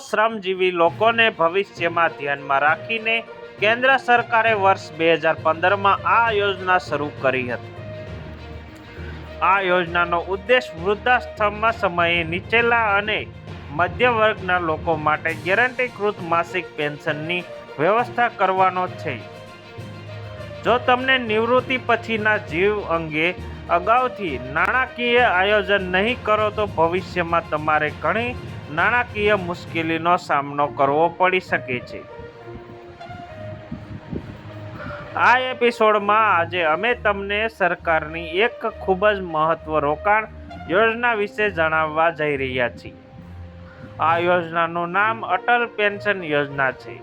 શ્રમજીવી લોકોને ભવિષ્યમાં ધ્યાનમાં રાખીને કેન્દ્ર સરકારે વર્ષ બે હજાર પંદરમાં આ યોજના શરૂ કરી હતી. આ યોજનાનો ઉદ્દેશ વૃદ્ધાશ્રમમાં સમયે નીચેલા અને મધ્ય વર્ગના લોકો માટે ગેરંટીકૃત માસિક પેન્શનની વ્યવસ્થા કરવાનો છે. જો તમને નિવૃત્તિ પછીના જીવ અંગે અગાઉથી નાણાકીય આયોજન નહીં કરો તો ભવિષ્યમાં તમારે ઘણી નાણાકીય મુશ્કેલીનો સામનો કરવો પડી શકે છે. આ એપિસોડમાં આજે અમે તમને સરકારની એક ખૂબ જ મહત્વ રોકાણ યોજના વિશે જણાવવા જઈ રહ્યા છીએ. આ યોજનાનું નામ અટલ પેન્શન યોજના છે.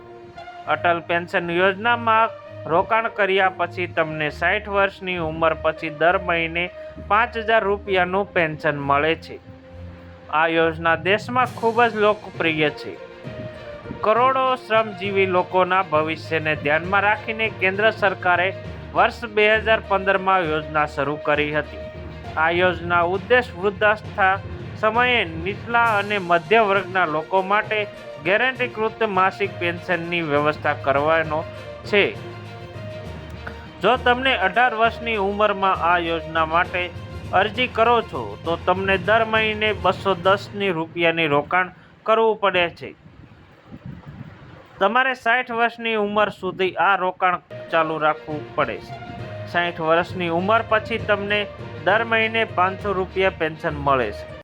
અટલ પેન્શન યોજનામાં રોકાણ કર્યા પછી તમને સાઠ વર્ષની ઉંમર પછી દર મહિને પાંચ હજાર રૂપિયાનું પેન્શન મળે છે. આ યોજના દેશમાં ખૂબ જ લોકપ્રિય છે. કરોડો શ્રમજીવી લોકોના ભવિષ્યને ધ્યાનમાં રાખીને કેન્દ્ર સરકારે વર્ષ બે હજાર પંદરમાં યોજના શરૂ કરી હતી. આ યોજના ઉદ્દેશ વૃદ્ધાસ્થા સમયે નીચલા અને મધ્ય વર્ગના લોકો માટે ગેરંટીકૃત માસિક પેન્શનની વ્યવસ્થા કરવાનો છે. જો તમને અઢાર વર્ષની ઉંમરમાં આ યોજના માટે અરજી કરો છો, તો તમને દર મહિને બસો દસની રૂપિયાની રોકાણ કરવું પડે છે. તમારે સાઠ વર્ષની ઉંમર સુધી આ રોકાણ ચાલુ રાખવું પડે છે. સાઠ વર્ષની ઉંમર પછી તમને દર મહિને પાંચસો રૂપિયા પેન્શન મળે છે.